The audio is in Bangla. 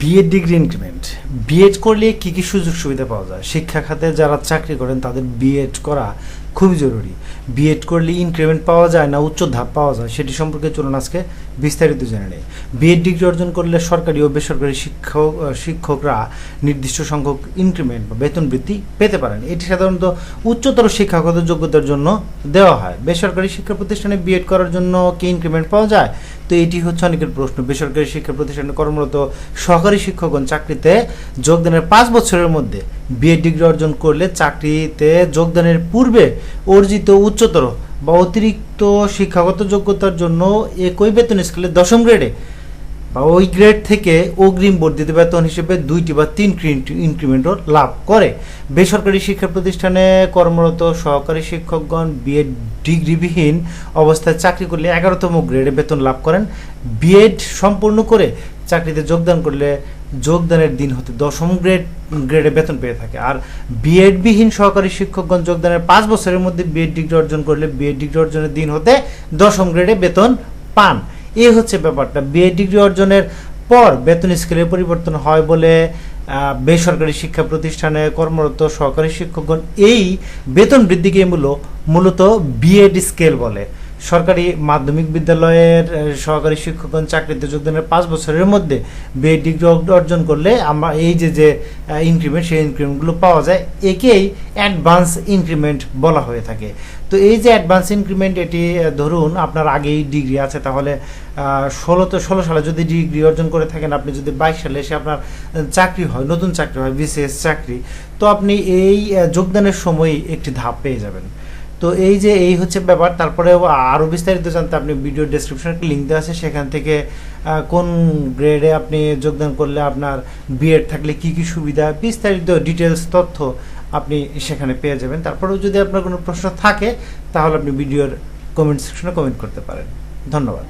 বিএড ডিগ্রি ইনক্রিমেন্ট বিএড করলে কি কি সুযোগ সুবিধা পাওয়া যায়? শিক্ষা খাতে যারা চাকরি করেন, তাদের বিএড করা খুবই জরুরি। বিএড করলে ইনক্রিমেন্ট পাওয়া যায় না, উচ্চ ধাপ পাওয়া যায়, সেটি সম্পর্কে চলুন আজকে বিস্তারিত জেনে নেই। বিএড ডিগ্রি অর্জন করলে সরকারি ও বেসরকারি শিক্ষক শিক্ষকরা নির্দিষ্ট সংখ্যক ইনক্রিমেন্ট বা বেতন বৃদ্ধি পেতে পারেন। এটি সাধারণত উচ্চতর শিক্ষাগত যোগ্যতার জন্য দেওয়া হয়। বেসরকারি শিক্ষা প্রতিষ্ঠানে বিএড করার জন্য কি ইনক্রিমেন্ট পাওয়া যায়? তো এটি হচ্ছে অনেকের প্রশ্ন। বেসরকারি শিক্ষা প্রতিষ্ঠানে কর্মরত সহকারী শিক্ষকগণ চাকরিতে যোগদানের পাঁচ বছরের মধ্যে বিএড ডিগ্রি অর্জন করলে চাকরিতে যোগদানের পূর্বে অর্জিত উচ্চতর বা অতিরিক্ত শিক্ষাগত যোগ্যতার জন্য একই বেতন স্কেলে দশম গ্রেডে বা ওই গ্রেড থেকে অগ্রিম বর্ধিত বেতন হিসেবে দুইটি বা তিন ইনক্রিমেন্টও লাভ করে। বেসরকারি শিক্ষা প্রতিষ্ঠানে কর্মরত সহকারী শিক্ষকগণ বিএড ডিগ্রিবিহীন অবস্থায় চাকরি করলে এগারোতম গ্রেডে বেতন লাভ করেন। বিএড সম্পূর্ণ করে চাকরিতে যোগদান করলে যোগদানের দিন হতে দশম গ্রেড গ্রেডে বেতন পেয়ে থাকে। আর বিএড বিহীন সহকারী শিক্ষকগণ যোগদানের পাঁচ বছরের মধ্যে বিএড ডিগ্রি অর্জন করলে বিএড ডিগ্রি অর্জনের দিন হতে দশম গ্রেডে বেতন পান। এই হচ্ছে ব্যাপারটা। বিএড ডিগ্রি অর্জনের পর বেতন স্কেলের পরিবর্তন হয় বলে বেসরকারি শিক্ষা প্রতিষ্ঠানে কর্মরত সহকারী শিক্ষকগণ এই বেতন বৃদ্ধিকে মূল, মূলত বিএড স্কেল বলে। সরকারি মাধ্যমিক বিদ্যালয়ের সহকারী শিক্ষকগণ চাকরিতে যোগদানের পাঁচ বছরের মধ্যে বিএড ডিগ্রি অর্জন করলে আমরা এই যে যে ইনক্রিমেন্ট সেই ইনক্রিমেন্টগুলো পাওয়া যায়, একেই অ্যাডভান্স ইনক্রিমেন্ট বলা হয়ে থাকে। তো এই যে অ্যাডভান্স ইনক্রিমেন্ট এটি ধরুন আপনার আগেই ডিগ্রি আছে, তাহলে ষোলো তো, ষোলো সালে যদি ডিগ্রি অর্জন করে থাকেন, আপনি যদি বাইশ সালে এসে আপনার চাকরি হয়, নতুন চাকরি হয় বিসিএস চাকরি, তো আপনি এই যোগদানের সময় একটি ধাপ পেয়ে যাবেন। তো এই যে এই হচ্ছে ব্যাপার তারপরে আরও বিস্তারিত জানতে আপনি ভিডিও ডেসক্রিপশনে লিঙ্ক দেওয়া আছে, সেখান থেকে কোন গ্রেডে আপনি যোগদান করলে আপনার বিএড থাকলে কি কি সুবিধা, বিস্তারিত ডিটেলস তথ্য আপনি সেখানে পেয়ে যাবেন। তারপরেও যদি আপনার কোনো প্রশ্ন থাকে, তাহলে আপনি ভিডিওর কমেন্ট সেকশনে কমেন্ট করতে পারেন। ধন্যবাদ।